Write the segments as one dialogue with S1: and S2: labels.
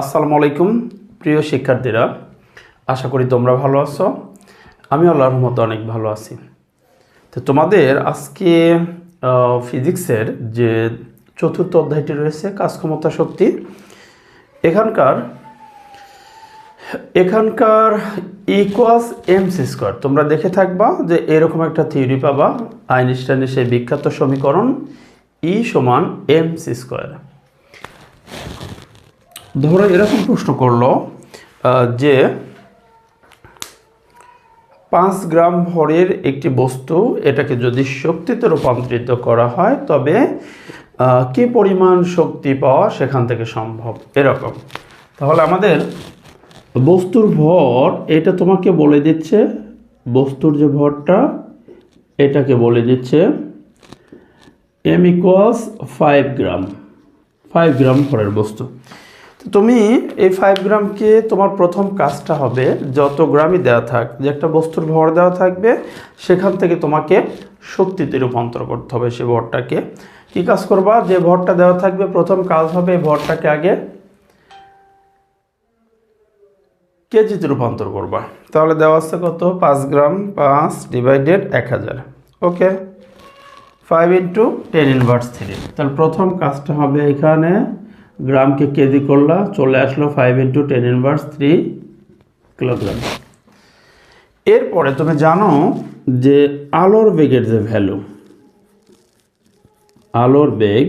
S1: আসসালামু আলাইকুম, প্রিয় শিক্ষার্থীরা। আশা করি তোমরা ভালো আছো। আমি আল্লাহর রহমতে অনেক ভালো আছি। তো তোমাদের আজকে ফিজিক্সের যে চতুর্থ অধ্যায়টি রয়েছে কাজ ক্ষমতা শক্তি, এখানকার এখানকার ইকুয়াস এম সি স্কোয়ার তোমরা দেখে থাকবা যে এরকম একটা থিওরি পাবা, আইনস্টাইনের সেই বিখ্যাত সমীকরণ ই সমান এম সি স্কোয়ার ধরো এরকম প্রশ্ন করল যে পাঁচ গ্রাম ভরের একটি বস্তু এটাকে যদি শক্তিতে রূপান্তরিত করা হয়, তবে কি পরিমাণ শক্তি পাওয়া সেখান থেকে সম্ভব? এরকম। তাহলে আমাদের বস্তুর ভর, এটা তোমাকে বলে দিচ্ছে, বস্তুর যে ভরটা, এটাকে বলে দিচ্ছে M equals five gram five gram ভরের বস্তু। তুমি এই ফাইভ গ্রামকে তোমার প্রথম কাজটা হবে যত গ্রামই দেওয়া থাক, যে একটা বস্তুর ভর দেওয়া থাকবে, সেখান থেকে তোমাকে শক্তিতে রূপান্তর করতে হবে সে ভরটাকে। কি কাজ করবা? যে ভরটা দেওয়া থাকবে, প্রথম কাজ হবে এই ভরটাকে আগে কেজিতে রূপান্তর করবা। তাহলে দেওয়া আছে কত? পাঁচ গ্রাম, পাঁচ ডিভাইডেড এক হাজার। Okay five into ten inverse three তাহলে প্রথম কাজটা হবে এখানে গ্রামকে কেজি করলা? চলে আসলো five into ten inverse three kilogram এরপরে তুমি জানো যে আলোর বেগের যে ভ্যালু আলোর বেগ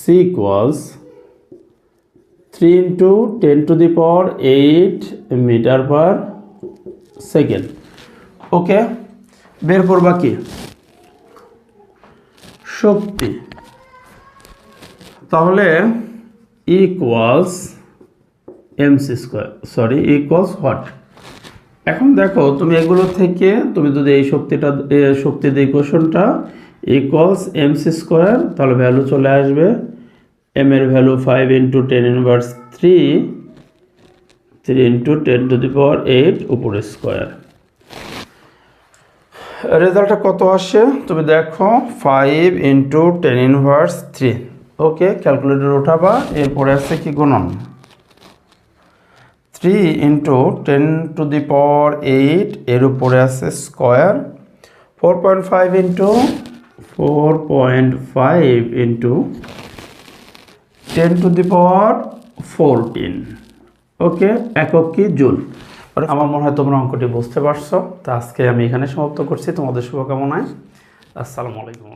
S1: C equals three into ten to the power eight metre per second okay বের করবা কি? শক্তি। তাহলে equals M C square sorry equals what এখন দেখো, তুমি এগুলো থেকে, তুমি যদি এই শক্তিটা শক্তির ইকুয়েশনটা ইকুয়ালস এম সি স্কোয়ার তাহলে ভ্যালু চলে আসবে এম এর value five into ten inverse three three into ten to the power eight উপরে স্কোয়ার রেজাল্টটা কত আসে? তুমি দেখো five into ten inverse three okay calculator ওঠাবা এরপরে আছে কি গুণন? Three into ten to the power eight এর উপরে আছে square four point five into four point five into ten to the power fourteen okay একক কি? জুল। আমার মনে হয় তোমরা অঙ্কটি বুঝতে পারছ। তো আজকে আমি এখানে সমাপ্ত করছি। তোমাদের শুভকামনায়। আসসালামু আলাইকুম